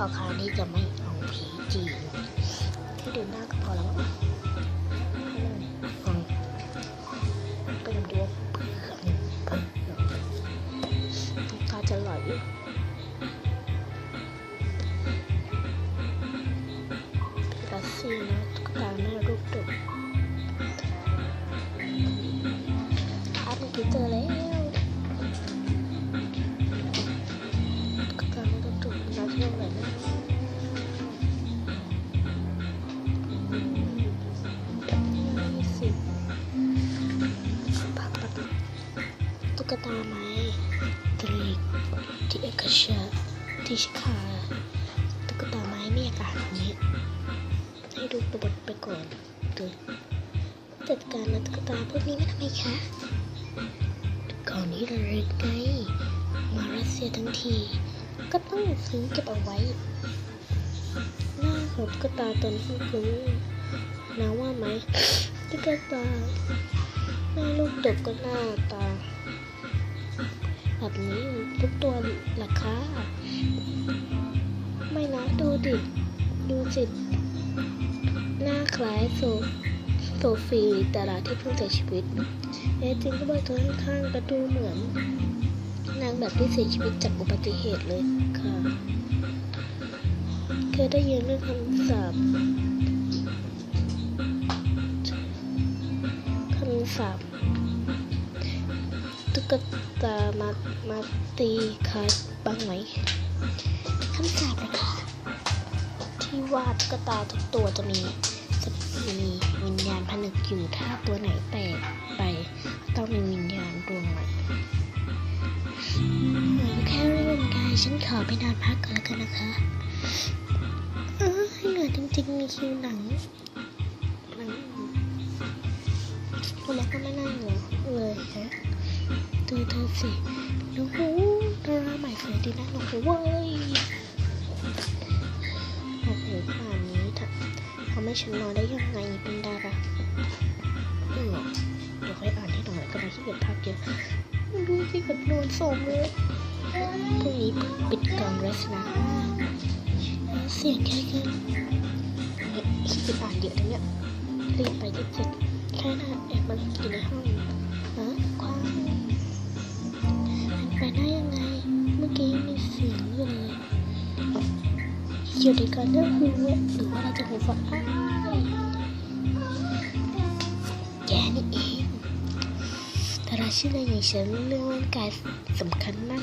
พ่อค้านี่จะไม่เอาผีจีนแค่ดูหน้าก็พอแล้วไปดูดูน้ำตาจะไหลรัส กตาไม้ตรีกที่เอกเชอร์ที่ชิคาตุ๊กตาไม้มีอาการนี้ให้ดูตัวบทไปก่อนดูจัดการนะตุ๊กตาพวกนี้ไม่ทำไมคะก่อนนี้เราเรียนไงมารัสเซียทั้งที ก็ต้องซื้อเก็บเอาไว้หน้าของตุ๊กตาตอนที่คุณนะว่าไหมตุ๊กตาหน้าลูกดกก็หน้าตา แบบนี้ทุกตัวหราคาไม่นะดูดิ ดูสิหน้าคล้ายโซโซฟีดาราที่เพิ่งเสียชีวิตเอ๊ะจริงก็บอกตัวข้างๆก็ดูเหมือน นางแบบที่เสียชีวิตจากอุบัติเหตุเลยค่ะ เคยได้ยินเรื่องคำสาปคำสาป ก็ตามามาตีใครบ้างไหมคำสาปนะคะที่ว่าตุ๊กตาทุกตัวจะมีจะมีวิญญาณผนึกอยู่ถ้าตัวไหนแตกไปต้องมีวิญญาณดวงใหม่เหนือแค่เรื่องกายฉันขอไปนอนพักก่อนแล้วกันนะคะเออเหนื่อยจริงๆมีคิวหนังหนังคุณแม่ก็ไม่น่าเหลือเลยฮะ ดูเธอสิดูหูดาราใหม่สวยดีนะโอ้โหเว้ยโอ้โหป่านนี้ถ้าเขาไม่ฉันนอนได้ยังไงเป็นดาราอืมเดี๋ยวค่อยอ่านให้หน่อยก็ได้ที่เกียจพักเยอะดูสิกับนอนสมเลยพรุ่งนี้ปิดกล่องเรสนะเสียงแค่กันเนี่ยขี้เกียจอ่านเยอะนะเนี่ยรีบไปที่เจ็ดแค่นั้นแอบมันอยู่ในห้องฮะความ หายไปได้ยังไง เมื่อกี้มีเสียงอยู่เลยเกี่ยวกับการเรื่องหูหรือว่าเราจะหูฟังอ้าแกนี่เองแต่เราชื่อในอย่างฉันเรื่องร่างกายสำคัญมาก